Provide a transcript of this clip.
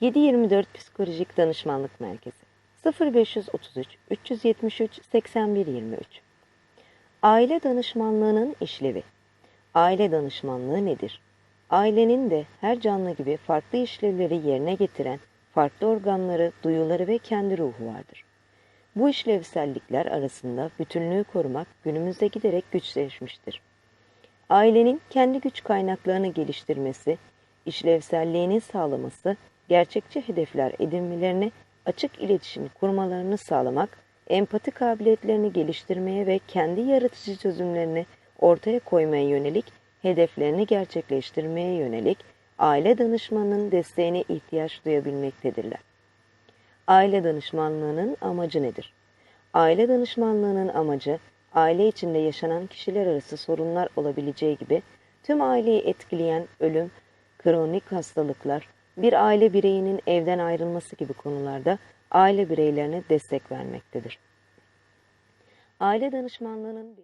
724 Psikolojik Danışmanlık Merkezi 0533 373 8123 Aile danışmanlığının işlevi Aile danışmanlığı nedir? Ailenin de her canlı gibi farklı işlevleri yerine getiren farklı organları, duyuları ve kendi ruhu vardır. Bu işlevsellikler arasında bütünlüğü korumak günümüzde giderek güçleşmiştir. Ailenin kendi güç kaynaklarını geliştirmesi, işlevselliğini sağlaması, gerçekçi hedefler edinmelerini, açık iletişim kurmalarını sağlamak, empati kabiliyetlerini geliştirmeye ve kendi yaratıcı çözümlerini ortaya koymaya yönelik hedeflerini gerçekleştirmeye yönelik aile danışmanının desteğine ihtiyaç duyabilmektedirler. Aile danışmanlığının amacı nedir? Aile danışmanlığının amacı, aile içinde yaşanan kişiler arası sorunlar olabileceği gibi tüm aileyi etkileyen ölüm, kronik hastalıklar, bir aile bireyinin evden ayrılması gibi konularda aile bireylerine destek vermektedir. Aile danışmanlığının